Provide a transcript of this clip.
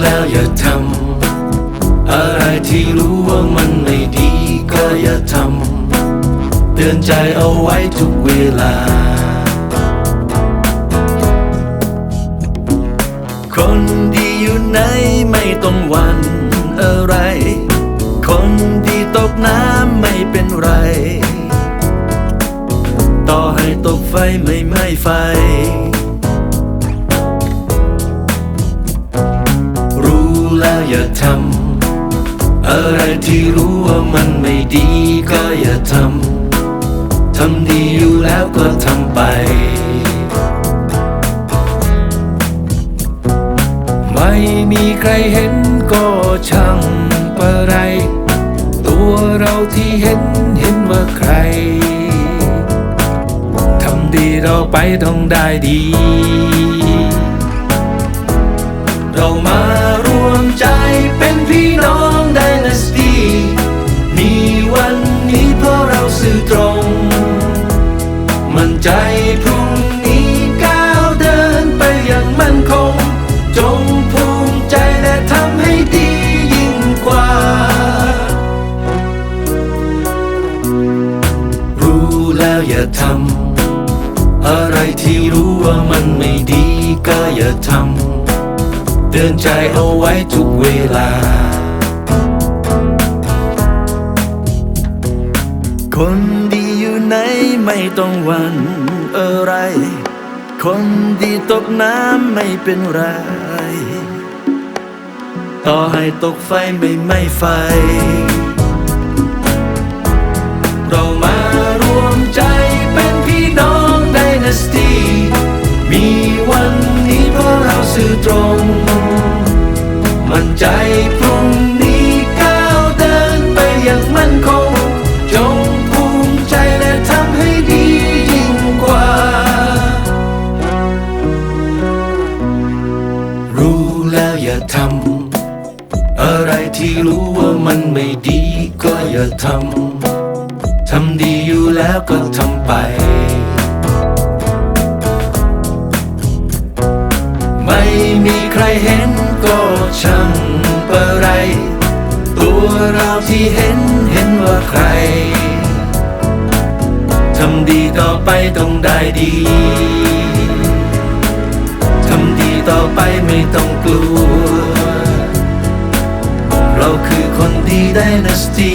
แล้วอย่าทำอะไรที่รู้ว่ามันไม่ดีก็อย่าทำเตือนใจเอาไว้ทุกเวลา คนดีอยู่ไหนไม่ต้องหวันอะไร คนดีตกน้ำไม่เป็นไร ต่อให้ตกไฟไม่ไหม้ไฟ แล้วอย่าทำอะไรที่รู้ว่ามันไม่ดีก็อย่าทำทำดีอยู่แล้วก็ทำไป ไม่มีใครเห็นก็ช่างปะไร ตัวเราที่เห็นเห็นว่าใครทำดีเราไปต้องได้ดี พี่น้องไดนาสตีมีวันนี้เพราะเราสื่อตรง มั่นใจพรุ่งนี้ก้าวเดินไปอย่างมั่นคง จงภูมิใจและทำให้ดียิ่งกว่า รู้แล้วอย่าทำอะไรที่รู้ว่ามันไม่ดีก็อย่าทำ ตือนใจเอาไว้ทุกเวลา คนดีอยู่ไหนไม่ต้องหวันอะไร คนดีตกน้ำไม่เป็นไร ต่อให้ตกไฟไม่ไหม้ไฟ เรามารวมใจเป็นพี่น้องไดนาสตีมีวันนี้เพราะเราสื่อตรง ใจพรุ่งนี้ก้าวเดินไปอย่างมั่นคง จงภูมิใจและทำให้ดียิ่งกว่า รู้แล้วอย่าทำอะไรที่รู้ว่ามันไม่ดีก็อย่าทำทำดีอยู่แล้วก็ทำไปไม่มีใครเห็น ก็ช่างปะไร ตัวเราที่เห็นเห็นว่าใคร ทำดีต่อไปต้องได้ดี ทำดีต่อไปไม่ต้องกลัว เราคือคนดีไดนาสตี